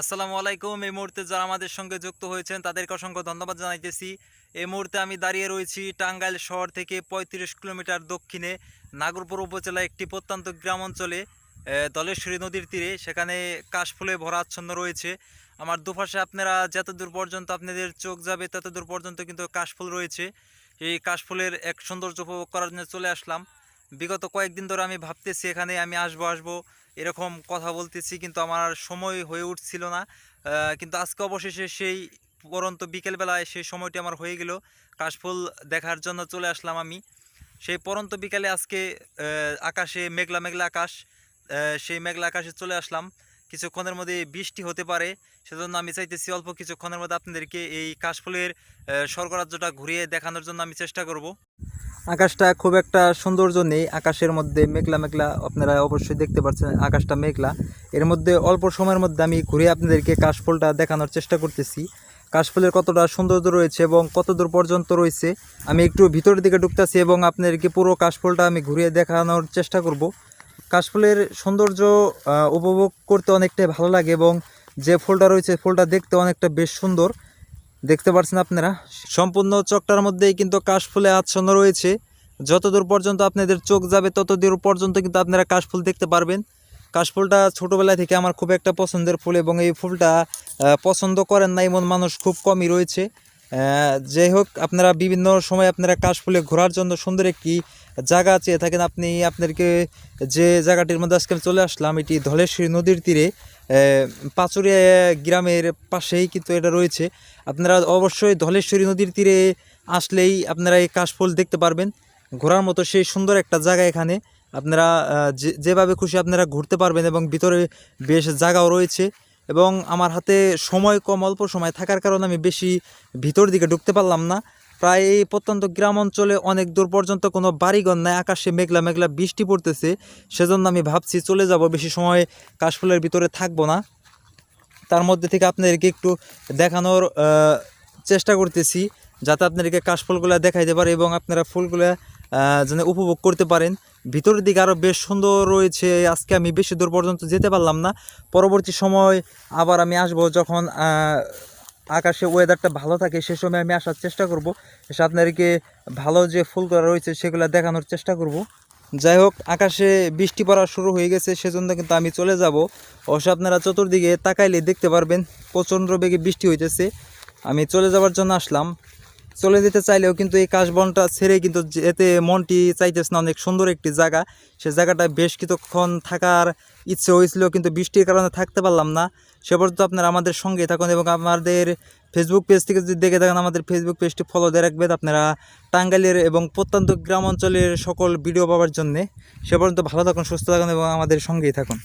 আসসালামু আলাইকুম। এই মুহূর্তে যারা আমাদের সঙ্গে যুক্ত হয়েছেন, তাদেরকে অসংখ্য ধন্যবাদ জানাইতেছি। এই মুহূর্তে আমি দাঁড়িয়ে রয়েছি টাঙ্গাইল শহর থেকে পঁয়ত্রিশ কিলোমিটার দক্ষিণে নাগরপুর উপজেলা একটি প্রত্যন্ত গ্রাম অঞ্চলে দলেশ্বরী নদীর তীরে। সেখানে কাশফুলে ভরা আচ্ছন্ন রয়েছে। আমার দুপাশে আপনারা যতদূর পর্যন্ত আপনাদের চোখ যাবে, ততদূর পর্যন্ত কিন্তু কাশফুল রয়েছে। এই কাশফুলের এক সৌন্দর্য উপভোগ করার জন্য চলে আসলাম। বিগত কয়েকদিন ধরে আমি ভাবতেছি এখানে আমি আসব আসব, এরকম কথা বলতেছি, কিন্তু আমার সময় হয়ে উঠছিল না। কিন্তু আজকে অবশেষে সেই পরন্ত বিকেলবেলায় সেই সময়টি আমার হয়ে গেল। কাশফুল দেখার জন্য চলে আসলাম আমি। সেই পরন্ত বিকেলে আজকে আকাশে মেঘলা মেঘলা আকাশ সেই মেঘলা আকাশে চলে আসলাম। কিছুক্ষণের মধ্যে বৃষ্টি হতে পারে, সেজন্য আমি চাইতেছি অল্প কিছুক্ষণের মধ্যে আপনাদেরকে এই কাশফুলের স্বর্গরাজ্যটা ঘুরিয়ে দেখানোর জন্য আমি চেষ্টা করব। আকাশটা খুব একটা সৌন্দর্য নেই। আকাশের মধ্যে মেঘলা মেঘলা আপনারা অবশ্যই দেখতে পাচ্ছেন আকাশটা মেঘলা। এর মধ্যে অল্প সময়ের মধ্যে আমি ঘুরে আপনাদেরকে কাশফুলটা দেখানোর চেষ্টা করতেছি। কাশফুলের কতটা সৌন্দর্য রয়েছে এবং কত দূর পর্যন্ত রয়েছে, আমি একটু ভিতরের দিকে ঢুকতেছি এবং আপনাদেরকে পুরো কাশফুলটা আমি ঘুরিয়ে দেখানোর চেষ্টা করব। কাশফুলের সৌন্দর্য উপভোগ করতে অনেকটাই ভালো লাগে এবং যে ফুলটা রয়েছে, ফুলটা দেখতে অনেকটা বেশ সুন্দর। দেখতে পাচ্ছেন আপনারা? সম্পূর্ণ চকটার মধ্যেই কিন্তু কাশফুলে আচ্ছন্ন রয়েছে। যতদূর পর্যন্ত আপনাদের চোখ যাবে, ততদূর পর্যন্ত কিন্তু আপনারা কাশফুল দেখতে পারবেন। কাশফুলটা ছোটোবেলা থেকে আমার খুব একটা পছন্দের ফুল এবং এই ফুলটা পছন্দ করেন না এমন মানুষ খুব কমই রয়েছে। যাই হোক, আপনারা বিভিন্ন সময় আপনারা কাশফুলে ঘোরার জন্য সুন্দর একটি জায়গা চেয়ে থাকেন। আপনি আপনাদেরকে যে জায়গাটির মধ্যে আজকে চলে আসলাম, এটি ধলেশ্বরী নদীর তীরে। পাচুরিয়া গ্রামের পাশেই কিন্তু এটা রয়েছে। আপনারা অবশ্যই ধলেশ্বরী নদীর তীরে আসলেই আপনারা এই কাশফুল দেখতে পারবেন। ঘোরার মতো সেই সুন্দর একটা জায়গা এখানে। আপনারা যেভাবে খুশি আপনারা ঘুরতে পারবেন এবং ভিতরে বেশ জায়গাও রয়েছে। এবং আমার হাতে সময় কম, অল্প সময় থাকার কারণে আমি বেশি ভিতর দিকে ঢুকতে পারলাম না। প্রায় এই প্রত্যন্ত গ্রাম অঞ্চলে অনেক দূর পর্যন্ত কোনো বাড়িঘর নাই। আকাশে মেঘলা মেঘলা বৃষ্টি পড়তেছে। সেজন্য আমি ভাবছি চলে যাব। বেশি সময় কাশফুলের ভিতরে থাকব না। তার মধ্যে থেকে আপনাদেরকে একটু দেখানোর চেষ্টা করতেছি যাতে আপনাদেরকে কাশফুলগুলো দেখাইতে পারে এবং আপনারা ফুলগুলো যেন উপভোগ করতে পারেন। ভিতরের দিকে আরও বেশ সুন্দর রয়েছে। আজকে আমি বেশি দূর পর্যন্ত যেতে পারলাম না। পরবর্তী সময় আবার আমি আসব যখন আকাশে ওয়েদারটা ভালো থাকে, সে সময় আমি আসার চেষ্টা করব। এসে আপনাদেরকে ভালো যে ফুল করা রয়েছে, সেগুলো দেখানোর চেষ্টা করব। যাই হোক, আকাশে বৃষ্টি পড়া শুরু হয়ে গেছে, সেজন্য কিন্তু আমি চলে যাব। অবশ্য আপনারা চতুর্দিকে তাকাইলে দেখতে পারবেন, প্রচণ্ড বেগে বৃষ্টি হইতেছে। আমি চলে যাওয়ার জন্য আসলাম। চলে যেতে চাইলেও কিন্তু এই কাশবনটা ছেড়ে কিন্তু যেতে মনটি চাইতেছে না, অনেক সুন্দর একটি জায়গা। সে জায়গাটা বেশ কিছুক্ষণ থাকার ইচ্ছে হয়েছিল, কিন্তু বৃষ্টির কারণে থাকতে পারলাম না। সে পর্যন্ত আপনারা আমাদের সঙ্গে থাকুন এবং আমাদের ফেসবুক পেজ থেকে যদি দেখে থাকেন, আমাদের ফেসবুক পেজটি ফলো দিয়ে রাখবেন আপনারা টাঙ্গাইলের এবং প্রত্যন্ত গ্রাম অঞ্চলের সকল ভিডিও পাওয়ার জন্যে। সে পর্যন্ত ভালো থাকুন, সুস্থ থাকুন এবং আমাদের সঙ্গেই থাকুন।